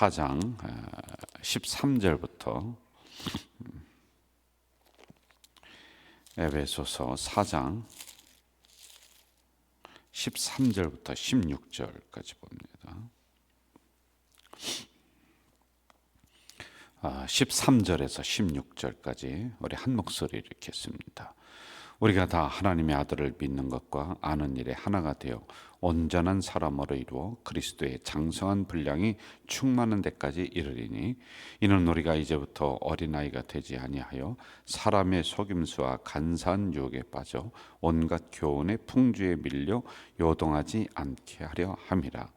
4장 13절부터 에베소서 4장 13절부터 16절까지 봅니다. 아, 13절에서 16절까지 우리 한 목소리 읽겠습니다. 우리가 다 하나님의 아들을 믿는 것과 아는 일에 하나가 되어 온전한 사람으로 이루어 그리스도의 장성한 분량이 충만한 데까지 이르리니 이는 우리가 이제부터 어린아이가 되지 아니하여 사람의 속임수와 간사한 유혹에 빠져 온갖 교훈의 풍주에 밀려 요동하지 않게 하려 함이라.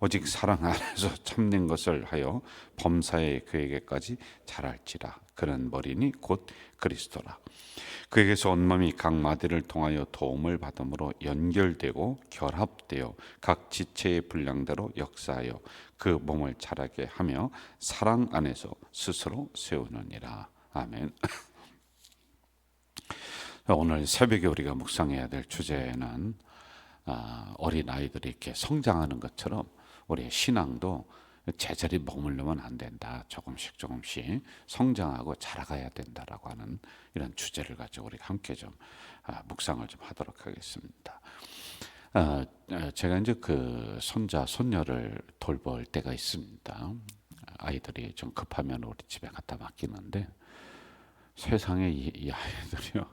오직 사랑 안에서 참는 것을 하여 범사에 그에게까지 자랄지라. 그는 머리니 곧 그리스도라. 그에게서 온 몸이 각 마디를 통하여 도움을 받음으로 연결되고 결합 되어 각 지체의 분량대로 역사하여 그 몸을 자라게 하며 사랑 안에서 스스로 세우느니라 아멘. 오늘 새벽에 우리가 묵상해야 될 주제는 아, 어린 아이들이 이렇게 성장하는 것처럼 우리의 신앙도 제자리 머물르면 안 된다. 조금씩 조금씩 성장하고 자라가야 된다라고 하는 이런 주제를 가지고 우리 함께 좀 아, 묵상을 좀 하도록 하겠습니다. 아, 제가 이제 그 손자 손녀를 돌볼 때가 있습니다. 아이들이 좀 급하면 우리 집에 갖다 맡기는데 세상에 이, 이 아이들이요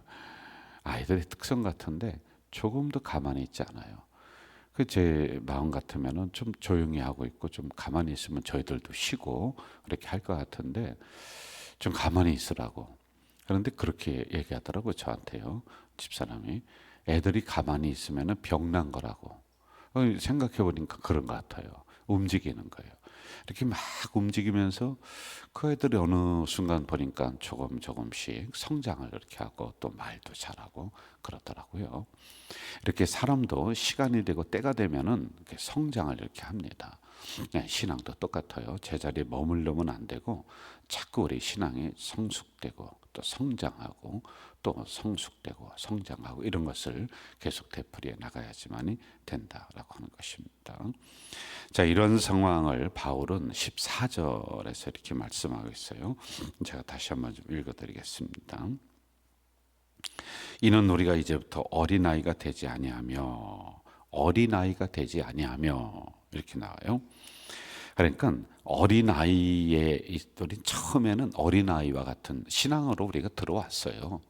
아이들의 특성 같은데 조금도 가만히 있지 않아요. 그 제 마음 같으면은 좀 조용히 하고 있고 좀 가만히 있으면 저희들도 쉬고 그렇게 할 것 같은데 좀 가만히 있으라고. 그런데 그렇게 얘기하더라고 저한테요 집사람이 애들이 가만히 있으면은 병난 거라고. 어, 생각해 보니까 그런 것 같아요. 움직이는 거예요. 이렇게 막 움직이면서 그 애들이 어느 순간 보니까 조금 조금씩 성장을 이렇게 하고 또 말도 잘하고 그렇더라고요. 이렇게 사람도 시간이 되고 때가 되면은 이렇게 성장을 이렇게 합니다. 네, 신앙도 똑같아요. 제자리에 머물르면 안 되고 자꾸 우리 신앙이 성숙되고 또 성장하고 또 성숙되고 성장하고 이런 것을 계속 되풀이해 나가야지만이 된다라고 하는 것입니다. 자, 이런 상황을 바울은 14절에서 이렇게 말씀하고 있어요. 제가 다시 한번 좀 읽어 드리겠습니다. 이는 우리가 이제부터 어린아이가 되지 아니하며 어린아이가 되지 아니하며 이렇게 나와요. 그러니까 어린아이에 우리 처음에는 어린아이와 같은 신앙으로 우리가 들어왔어요.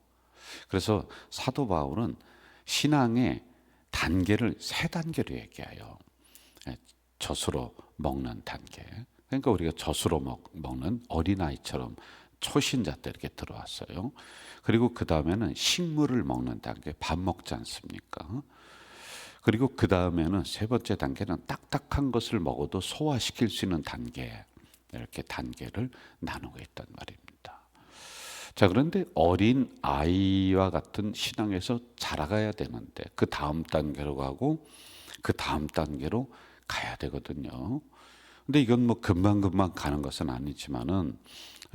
그래서 사도 바울은 신앙의 단계를 세 단계로 얘기해요. 예, 젖으로 먹는 단계. 그러니까 우리가 젖으로 먹, 먹는 어린아이처럼 초신자 때 이렇게 들어왔어요. 그리고 그 다음에는 식물을 먹는 단계, 밥 먹지 않습니까? 그리고 그 다음에는 세 번째 단계는 딱딱한 것을 먹어도 소화시킬 수 있는 단계, 이렇게 단계를 나누고 있단 말입니다. 자, 그런데 어린 아이와 같은 신앙에서 자라가야 되는데 그 다음 단계로 가고 그 다음 단계로 가야 되거든요. 근데 이건 뭐 금방금방 가는 것은 아니지만은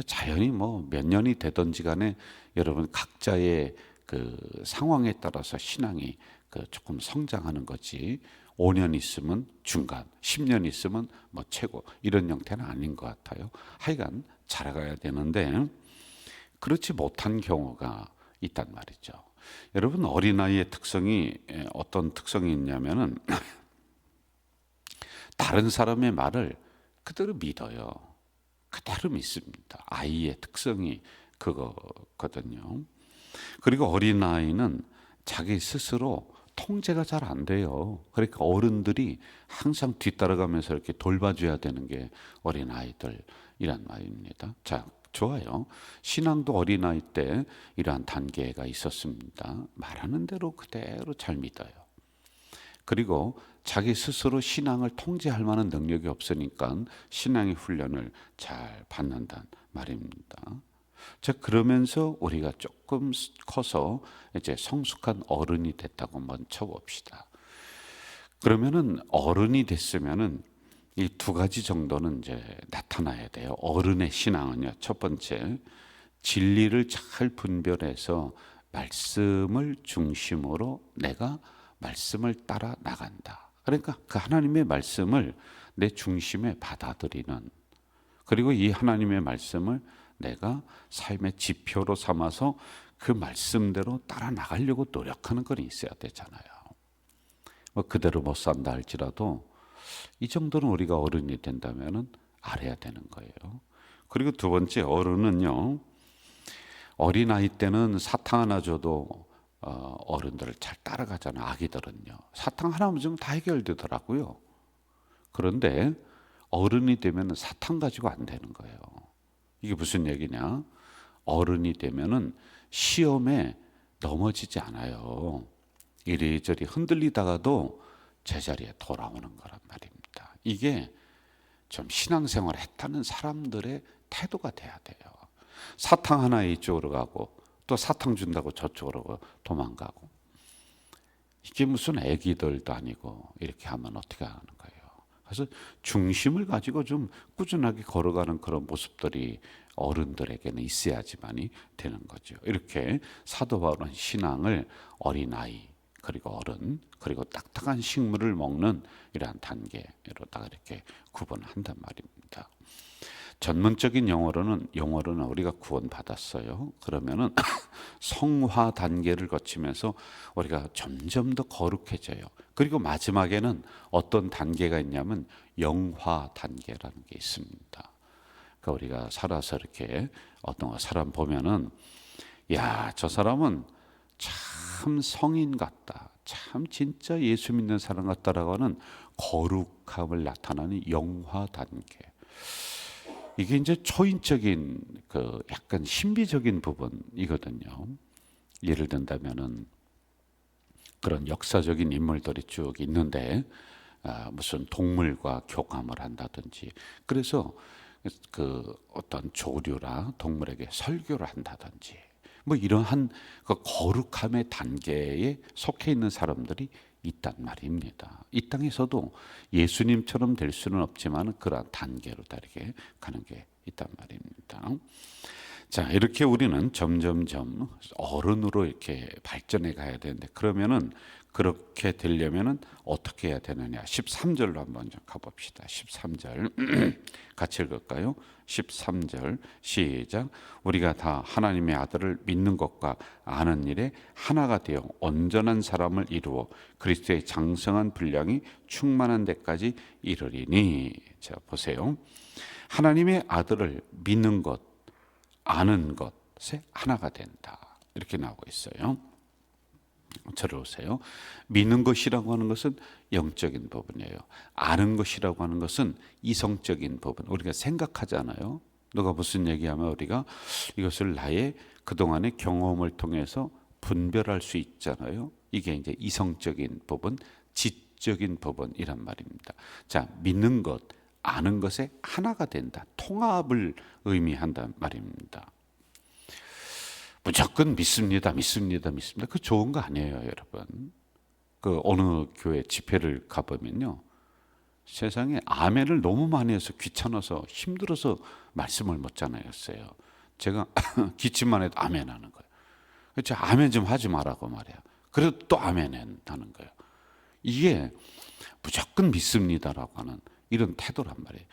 자연히 뭐 몇 년이 되든지 간에 여러분 각자의 그 상황에 따라서 신앙이 그 조금 성장하는 거지 5년 있으면 중간, 10년 있으면 뭐 최고 이런 형태는 아닌 것 같아요. 하여간 자라가야 되는데 그렇지 못한 경우가 있단 말이죠. 여러분 어린아이의 특성이 어떤 특성이 있냐면은 다른 사람의 말을 그대로 믿어요. 그대로 믿습니다. 아이의 특성이 그거거든요. 그리고 어린아이는 자기 스스로 통제가 잘 안 돼요. 그러니까 어른들이 항상 뒤따라가면서 이렇게 돌봐줘야 되는 게 어린아이들이란 말입니다. 자, 좋아요. 신앙도 어린아이 때 이러한 단계가 있었습니다. 말하는 대로 그대로 잘 믿어요. 그리고 자기 스스로 신앙을 통제할 만한 능력이 없으니까 신앙의 훈련을 잘 받는단 말입니다. 자, 그러면서 우리가 조금 커서 이제 성숙한 어른이 됐다고 한번 쳐봅시다. 그러면은 어른이 됐으면은 이 두 가지 정도는 이제 나타나야 돼요. 어른의 신앙은요. 첫 번째, 진리를 잘 분별해서 말씀을 중심으로 내가 말씀을 따라 나간다. 그러니까 그 하나님의 말씀을 내 중심에 받아들이는 그리고 이 하나님의 말씀을 내가 삶의 지표로 삼아서 그 말씀대로 따라 나가려고 노력하는 건 있어야 되잖아요. 뭐 그대로 못 산다 할지라도 이 정도는 우리가 어른이 된다면은 알아야 되는 거예요. 그리고 두 번째 어른은요. 어린 아이 때는 사탕 하나 줘도 어, 어른들을 잘 따라가잖아요. 아기들은요. 사탕 하나만 주면 다 해결되더라고요. 그런데 어른이 되면 사탕 가지고 안 되는 거예요. 이게 무슨 얘기냐? 어른이 되면은 시험에 넘어지지 않아요. 이리저리 흔들리다가도 제자리에 돌아오는 거란 말입니다. 이게 좀 신앙생활 했다는 사람들의 태도가 돼야 돼요. 사탕 하나 이쪽으로 가고 또 사탕 준다고 저쪽으로 도망가고 이게 무슨 애기들도 아니고 이렇게 하면 어떻게 하는 거예요. 그래서 중심을 가지고 좀 꾸준하게 걸어가는 그런 모습들이 어른들에게는 있어야지만이 되는 거죠. 이렇게 사도 바울은 신앙을 어린아이 그리고 어른 그리고 딱딱한 식물을 먹는 이러한 단계로다가 이렇게 구분한단 말입니다. 전문적인 용어로는 용어로는 우리가 구원받았어요. 그러면은 성화 단계를 거치면서 우리가 점점 더 거룩해져요. 그리고 마지막에는 어떤 단계가 있냐면 영화 단계라는 게 있습니다. 그러니까 우리가 살아서 이렇게 어떤 사람 보면은 야, 저 사람은 참 성인 같다. 참 진짜 예수 믿는 사람 같다라고 하는 거룩함을 나타내는 영화 단계. 이게 이제 초인적인 그 약간 신비적인 부분이거든요. 예를 든다면은 그런 역사적인 인물들이 쭉 있는데 아, 무슨 동물과 교감을 한다든지 그래서 그 어떤 조류나 동물에게 설교를 한다든지 뭐 이러한 그 거룩함의 단계에 속해 있는 사람들이 있단 말입니다. 이 땅에서도 예수님처럼 될 수는 없지만 그러한 단계로 다르게 가는 게 있단 말입니다. 자, 이렇게 우리는 점점점 어른으로 이렇게 발전해 가야 되는데 그러면은 그렇게 되려면은 어떻게 해야 되느냐? 13절로 한번 좀 가봅시다. 13절 같이 읽을까요? 13절 시작. 우리가 다 하나님의 아들을 믿는 것과 아는 일에 하나가 되어 온전한 사람을 이루어 그리스도의 장성한 분량이 충만한 데까지 이르리니. 자 보세요. 하나님의 아들을 믿는 것, 아는 것에 하나가 된다. 이렇게 나오고 있어요. 저를 오세요. 믿는 것이라고 하는 것은 영적인 부분이에요. 아는 것이라고 하는 것은 이성적인 부분. 우리가 생각하잖아요. 누가 무슨 얘기하면 우리가 이것을 나의 그동안의 경험을 통해서 분별할 수 있잖아요. 이게 이제 이성적인 부분, 지적인 부분이란 말입니다. 자, 믿는 것, 아는 것에 하나가 된다. 통합을 의미한단 말입니다. 무조건 믿습니다, 믿습니다, 믿습니다. 그 좋은 거 아니에요, 여러분. 그 어느 교회 집회를 가보면요. 세상에 아멘을 너무 많이 해서 귀찮아서 힘들어서 말씀을 못 전하였어요. 제가 기침만 해도 아멘 하는 거예요. 그렇죠. 아멘 좀 하지 말라고 말이야. 그래도 또 아멘 하는 거예요. 이게 무조건 믿습니다라고 하는 이런 태도란 말이에요.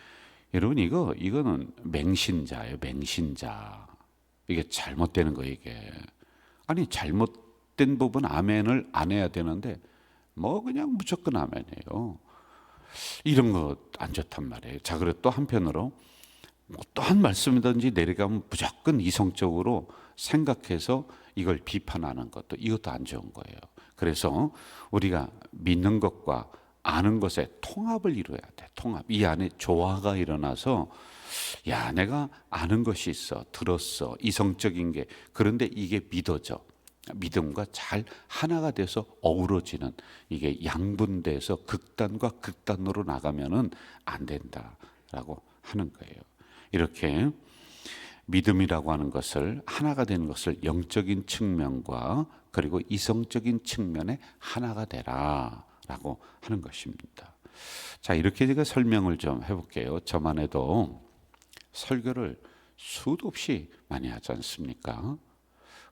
여러분 이거 이거는 맹신자예요. 맹신자. 이게 잘못되는 거 이게. 아니 잘못된 부분 아멘을 안 해야 되는데 뭐 그냥 무조건 아멘이에요. 이런 거 안 좋단 말이에요. 자, 그래 또 한편으로 뭐 어떠한 말씀이든지 내려가면 무조건 이성적으로 생각해서 이걸 비판하는 것도 이것도 안 좋은 거예요. 그래서 우리가 믿는 것과 아는 것에 통합을 이루어야 돼. 통합. 이 안에 조화가 일어나서 야, 내가 아는 것이 있어. 들었어. 이성적인 게. 그런데 이게 믿어져. 믿음과 잘 하나가 돼서 어우러지는 이게 양분돼서 극단과 극단으로 나가면은 안 된다라고 하는 거예요. 이렇게 믿음이라고 하는 것을 하나가 되는 것을 영적인 측면과 그리고 이성적인 측면에 하나가 되라라고 하는 것입니다. 자, 이렇게 제가 설명을 좀 해볼게요. 저만 해도 설교를 수도 없이 많이 하지 않습니까?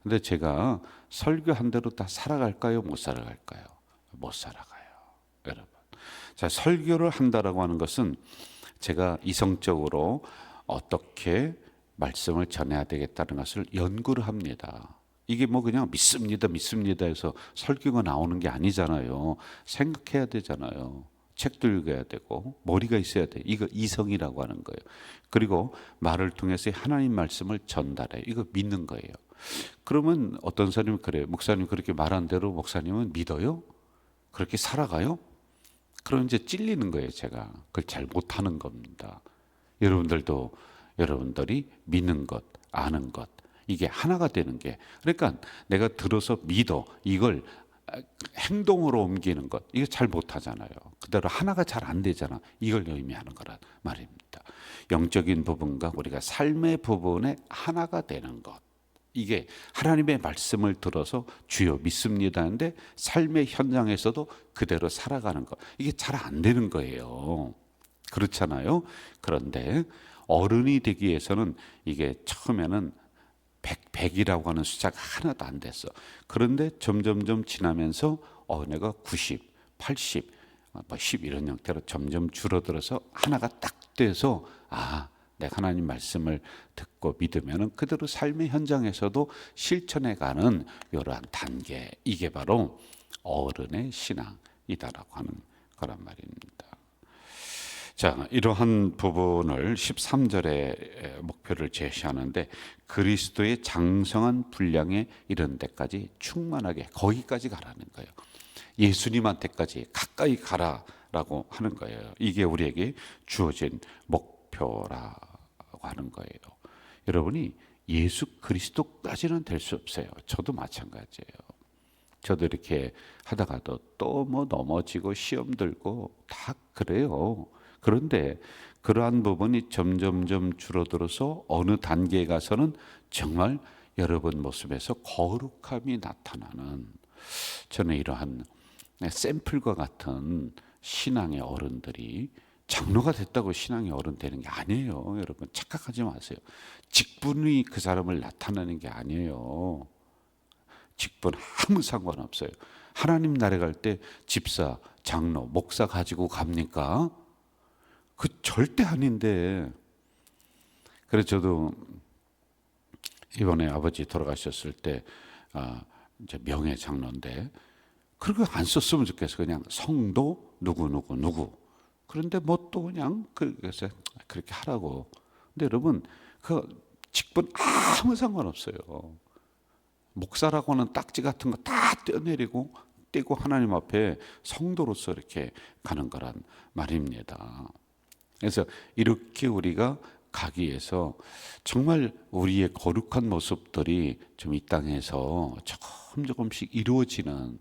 근데 제가 설교한 대로 다 살아갈까요? 못 살아갈까요? 못 살아가요. 여러분. 자, 설교를 한다라고 하는 것은 제가 이성적으로 어떻게 말씀을 전해야 되겠다는 것을 연구를 합니다. 이게 뭐 그냥 믿습니다, 믿습니다 해서 설교가 나오는 게 아니잖아요. 생각해야 되잖아요. 책도 읽어야 되고 머리가 있어야 돼. 이거 이성이라고 하는 거예요. 그리고 말을 통해서 하나님 말씀을 전달해. 이거 믿는 거예요. 그러면 어떤 사람이 그래요. 목사님 그렇게 말한 대로 목사님은 믿어요? 그렇게 살아가요? 그럼 이제 찔리는 거예요, 제가. 그걸 잘 못하는 겁니다. 여러분들도 여러분들이 믿는 것, 아는 것, 이게 하나가 되는 게, 그러니까 내가 들어서 믿어, 이걸 행동으로 옮기는 것, 이거 잘 못하잖아요. 그대로 하나가 잘 안 되잖아. 이걸 의미하는 거란 말입니다. 영적인 부분과 우리가 삶의 부분에 하나가 되는 것. 이게 하나님의 말씀을 들어서 주여 믿습니다 하는데 삶의 현장에서도 그대로 살아가는 것. 이게 잘 안 되는 거예요. 그렇잖아요. 그런데 어른이 되기 위해서는 이게 처음에는 100, 100 이라고 하는 숫자가 하나도 안 됐어. 그런데 점점점 지나면서 어 내가 90, 80, 뭐10 이런 형태로 점점 줄어들어서 하나가 딱 돼서 아 내가 하나님 말씀을 듣고 믿으면은 그대로 삶의 현장에서도 실천해 가는 이러한 단계 이게 바로 어른의 신앙이다라고 하는 거란 말입니다. 자, 이러한 부분을 13절에 목표를 제시하는데 그리스도의 장성한 분량에 이런 데까지 충만하게 거기까지 가라는 거예요. 예수님한테까지 가까이 가라라고 하는 거예요. 이게 우리에게 주어진 목표라고 하는 거예요. 여러분이 예수 그리스도까지는 될 수 없어요. 저도 마찬가지예요. 저도 이렇게 하다가도 또 뭐 넘어지고 시험 들고 다 그래요. 그런데 그러한 부분이 점점점 줄어들어서 어느 단계에 가서는 정말 여러분 모습에서 거룩함이 나타나는 저는 이러한 샘플과 같은 신앙의 어른들이 장로가 됐다고 신앙의 어른 되는 게 아니에요. 여러분 착각하지 마세요. 직분이 그 사람을 나타내는 게 아니에요. 직분 아무 상관없어요. 하나님 나라 갈때 집사, 장로, 목사 가지고 갑니까? 그 절대 아닌데. 그래서 저도 이번에 아버지 돌아가셨을 때 아, 이제 명예 장로인데 그런 거안 썼으면 좋겠어. 그냥 성도 누구 누구 누구. 그런데 뭐 또 그냥 그래서 그렇게 하라고. 근데 여러분 그 직분 아무 상관없어요. 목사라고 하는 딱지 같은 거 다 떼어내리고 떼고 하나님 앞에 성도로서 이렇게 가는 거란 말입니다. 그래서 이렇게 우리가 가기 위해서 정말 우리의 거룩한 모습들이 좀 이 땅에서 조금 조금씩 이루어지는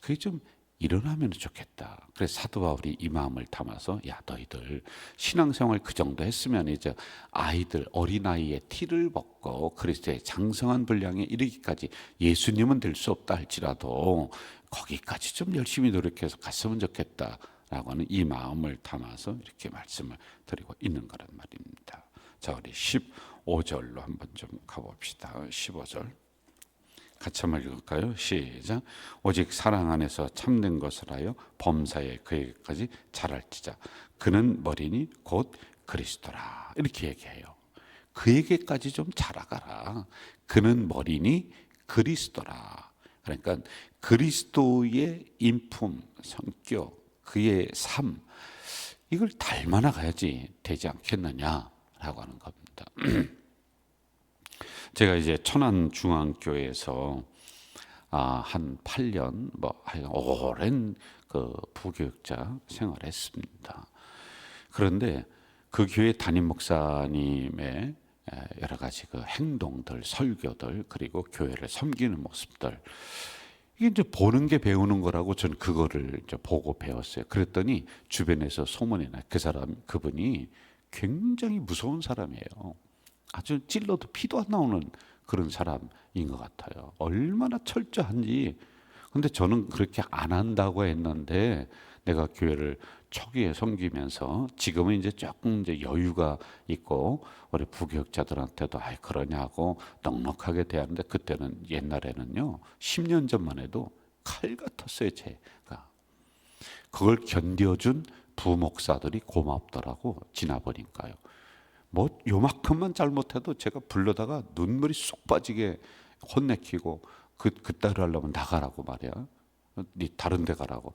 그게 좀 일어나면 좋겠다. 그래서 사도 바울이 이 마음을 담아서 야 너희들 신앙생활 그 정도 했으면 이제 아이들 어린아이의 티를 벗고 그리스도의 장성한 분량에 이르기까지 예수님은 될 수 없다 할지라도 거기까지 좀 열심히 노력해서 갔으면 좋겠다 라고 하는 이 마음을 담아서 이렇게 말씀을 드리고 있는 거란 말입니다. 자 우리 15절로 한번 좀 가봅시다. 15절. 같이 한번 읽을까요? 시작. 오직 사랑 안에서 참된 것을 하여 범사에 그에게까지 자랄지자. 그는 머리니 곧 그리스도라. 이렇게 얘기해요. 그에게까지 좀 자라가라. 그는 머리니 그리스도라. 그러니까 그리스도의 인품, 성격, 그의 삶 이걸 닮아나 가야지 되지 않겠느냐라고 하는 겁니다. 제가 이제 천안 중앙교회에서 아, 한 8년 뭐 오랜 그 부교육자 생활했습니다. 그런데 그 교회 담임 목사님의 여러 가지 그 행동들, 설교들 그리고 교회를 섬기는 모습들 이게 이제 보는 게 배우는 거라고 저는 그거를 이제 보고 배웠어요. 그랬더니 주변에서 소문이 나. 그 사람 그분이 굉장히 무서운 사람이에요. 아주 찔러도 피도 안 나오는 그런 사람인 것 같아요. 얼마나 철저한지. 근데 저는 그렇게 안 한다고 했는데 내가 교회를 초기에 섬기면서 지금은 이제 조금 이제 여유가 있고 우리 부교육자들한테도 아 그러냐고 넉넉하게 대하는데 그때는 옛날에는요 10년 전만 해도 칼 같았어요 제가 그걸 견뎌준 부목사들이 고맙더라고 지나보니까요 뭐 요만큼만 잘못해도 제가 불러다가 눈물이 쏙 빠지게 혼내키고 그 그따를 하려면 나가라고 말이야. 네 다른 데 가라고.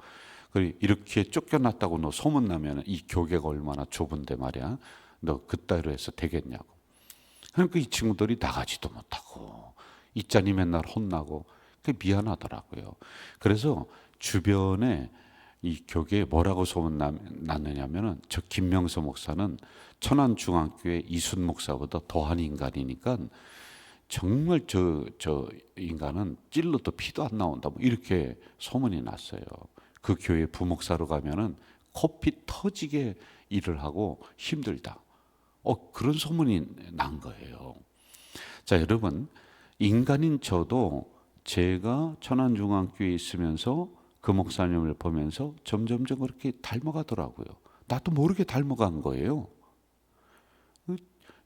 그리고 이렇게 쫓겨났다고 너 소문 나면 이 교계가 얼마나 좁은데 말이야. 너 그따위로 해서 되겠냐고. 그러니까 이 친구들이 나가지도 못하고 있자니 맨날 혼나고 그 미안하더라고요. 그래서 주변에 이 교계에 뭐라고 소문 났느냐면은 저 김명서 목사는 천안중앙교회 이순 목사보다 더한 인간이니까 정말 저, 저 인간은 찔러도 피도 안 나온다. 뭐 이렇게 소문이 났어요. 그 교회 부목사로 가면은 코피 터지게 일을 하고 힘들다. 어, 그런 소문이 난 거예요. 자, 여러분, 인간인 저도 제가 천안중앙교회에 있으면서 그 목사님을 보면서 점점점 그렇게 닮아가더라고요. 나도 모르게 닮아간 거예요.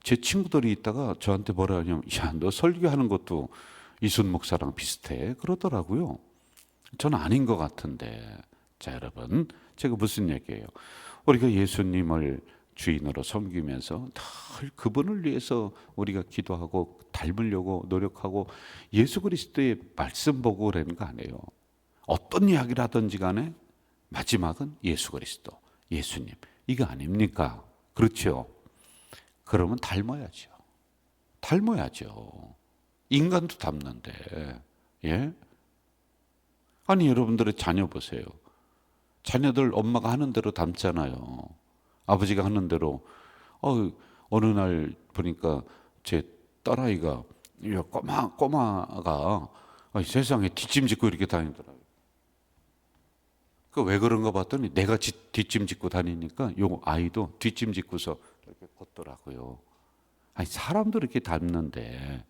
제 친구들이 있다가 저한테 뭐라 하냐면, 야, 너 설교하는 것도 이순 목사랑 비슷해. 그러더라고요. 저는 아닌 것 같은데. 자, 여러분. 제가 무슨 얘기예요? 우리가 예수님을 주인으로 섬기면서 늘 그분을 위해서 우리가 기도하고 닮으려고 노력하고 예수 그리스도의 말씀 보고 그러는 거 아니에요. 어떤 이야기를 하든지 간에 마지막은 예수 그리스도, 예수님. 이거 아닙니까? 그렇죠? 그러면 닮아야죠. 닮아야죠. 인간도 닮는데, 예? 아니, 여러분들의 자녀 보세요. 자녀들 엄마가 하는 대로 닮잖아요. 아버지가 하는 대로, 어, 어느 날 보니까 제 딸아이가, 꼬마, 꼬마가 세상에 뒷짐짓고 이렇게 다니더라고요. 그 왜 그런가 봤더니 내가 뒷짐짓고 다니니까 요 아이도 뒷짐짓고서 이렇게 걷더라고요. 아니 사람도 이렇게 닮는데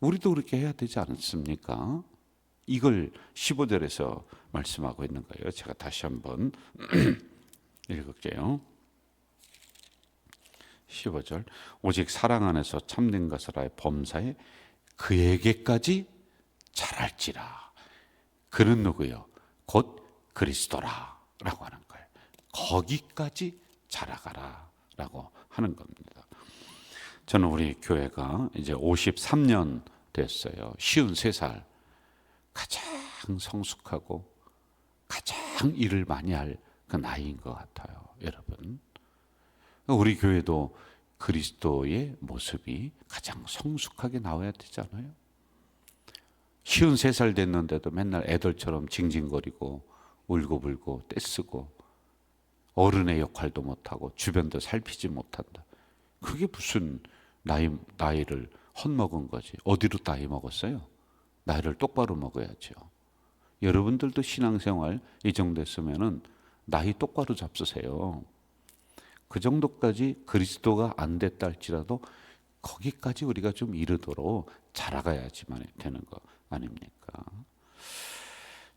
우리도 그렇게 해야 되지 않습니까? 이걸 15절에서 말씀하고 있는 거예요. 제가 다시 한번 읽을게요. 15절 오직 사랑 안에서 참된 것을 하여 범사에 그에게까지 잘할지라 그는 누구요? 곧 그리스도라라고 하는 거예요. 거기까지 자라가라. 라고 하는 겁니다. 저는 우리 교회가 이제 53년 됐어요. 53살. 가장 성숙하고 가장 일을 많이 할 그 나이인 것 같아요. 여러분. 우리 교회도 그리스도의 모습이 가장 성숙하게 나와야 되잖아요. 53살 됐는데도 맨날 애들처럼 징징거리고 울고불고 떼쓰고 어른의 역할도 못하고 주변도 살피지 못한다. 그게 무슨 나이, 나이를 헛먹은 거지. 어디로 나이 먹었어요? 나이를 똑바로 먹어야죠. 여러분들도 신앙생활 이 정도 했으면은 나이 똑바로 잡수세요. 그 정도까지 그리스도가 안 됐다 할지라도 거기까지 우리가 좀 이르도록 자라가야지만 되는 거 아닙니까?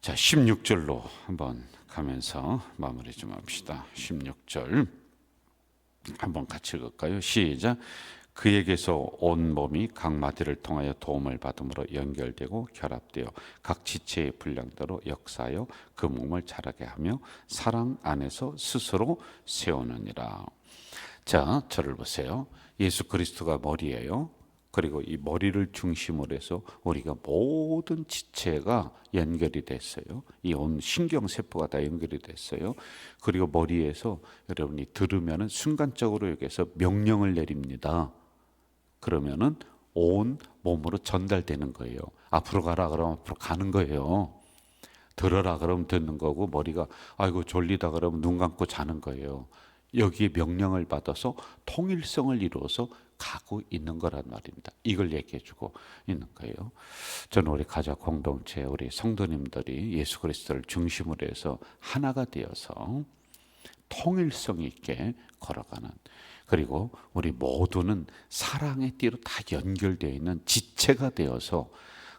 자, 16절로 한번 가면서 마무리 좀 합시다. 16절 한번 같이 읽을까요? 시작. 그에게서 온 몸이 각 마디를 통하여 도움을 받음으로 연결되고 결합되어 각 지체의 분량대로 역사하여 그 몸을 자라게 하며 사랑 안에서 스스로 세우느니라. 자, 저를 보세요. 예수 그리스도가 머리예요. 그리고 이 머리를 중심으로 해서 우리가 모든 지체가 연결이 됐어요. 이 온 신경 세포가 다 연결이 됐어요. 그리고 머리에서 여러분이 들으면은 순간적으로 여기서 명령을 내립니다. 그러면은 온 몸으로 전달되는 거예요. 앞으로 가라 그러면 앞으로 가는 거예요. 들어라 그러면 듣는 거고 머리가 아이고 졸리다 그러면 눈 감고 자는 거예요. 여기에 명령을 받아서 통일성을 이루어서 가고 있는 거란 말입니다. 이걸 얘기해 주고 있는 거예요. 저는 우리 가족 공동체, 우리 성도님들이 예수 그리스도를 중심으로 해서 하나가 되어서 통일성 있게 걸어가는 그리고 우리 모두는 사랑의 띠로 다 연결되어 있는 지체가 되어서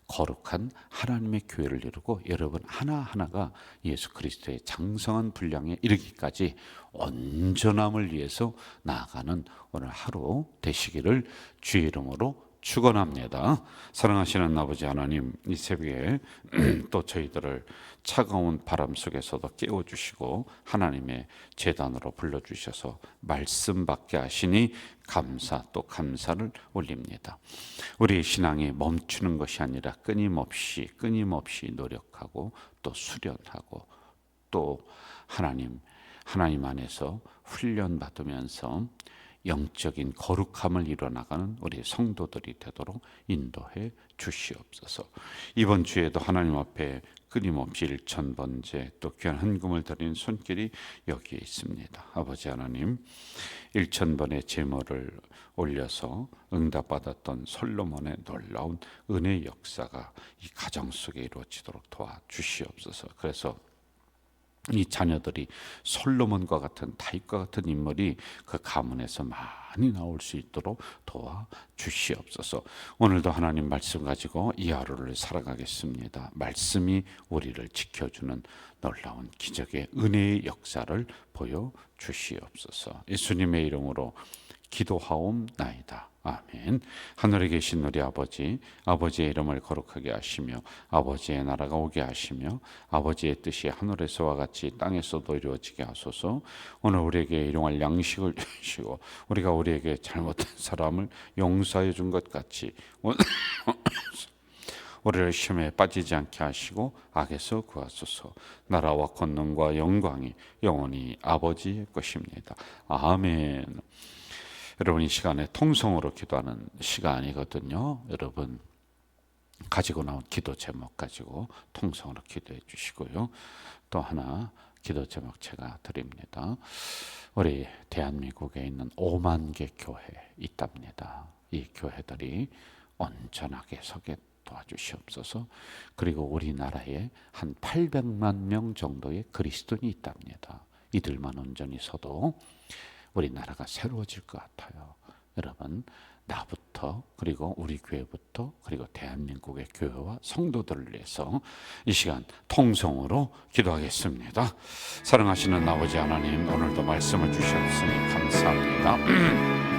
거룩한 하나님의 교회를 이루고 여러분 하나하나가 예수 그리스도의 장성한 분량에 이르기까지 온전함을 위해서 나아가는 오늘 하루 되시기를 주의 이름으로 축원합니다. 사랑하시는 아버지 하나님, 이 새벽에 또 저희들을 차가운 바람 속에서도 깨워 주시고 하나님의 재단으로 불러 주셔서 말씀 받게 하시니 감사 또 감사를 올립니다. 우리 신앙이 멈추는 것이 아니라 끊임없이 끊임없이 노력하고 또 수련하고 또 하나님 하나님 안에서 훈련 받으면서 영적인 거룩함을 이뤄나가는 우리 성도들이 되도록 인도해 주시옵소서. 이번 주에도 하나님 앞에 끊임없이 일천 번째 또 귀한 헌금을 드린 손길이 여기에 있습니다. 아버지 하나님, 일천 번의 제물을 올려서 응답받았던 솔로몬의 놀라운 은혜 역사가 이 가정 속에 이루어지도록 도와 주시옵소서. 그래서 이 자녀들이 솔로몬과 같은 다윗과 같은 인물이 그 가문에서 많이 나올 수 있도록 도와 주시옵소서. 오늘도 하나님 말씀 가지고 이 하루를 살아가겠습니다. 말씀이 우리를 지켜주는 놀라운 기적의 은혜의 역사를 보여 주시옵소서. 예수님의 이름으로 기도하옵나이다. 아멘. 하늘에 계신 우리 아버지, 아버지의 이름을 거룩하게 하시며 아버지의 나라가 오게 하시며 아버지의 뜻이 하늘에서와 같이 땅에서도 이루어지게 하소서. 오늘 우리에게 일용할 양식을 주시고 우리가 우리에게 잘못한 사람을 용서해 준 것 같이 우리를 시험에 빠지지 않게 하시고 악에서 구하소서. 나라와 권능과 영광이 영원히 아버지의 것입니다. 아멘. 여러분 이 시간에 통성으로 기도하는 시간이거든요. 여러분 가지고 나온 기도 제목 가지고 통성으로 기도해 주시고요. 또 하나 기도 제목 제가 드립니다. 우리 대한민국에 있는 5만 개 교회 있답니다. 이 교회들이 온전하게 서게 도와주시옵소서. 그리고 우리나라에 한 800만 명 정도의 그리스도인이 있답니다. 이들만 온전히 서도 우리나라가 새로워질 것 같아요. 여러분, 나부터 그리고 우리 교회부터 그리고 대한민국의 교회와 성도들을 위해서 이 시간 통성으로 기도하겠습니다. 사랑하시는 아버지 하나님, 오늘도 말씀을 주셨으니 감사합니다.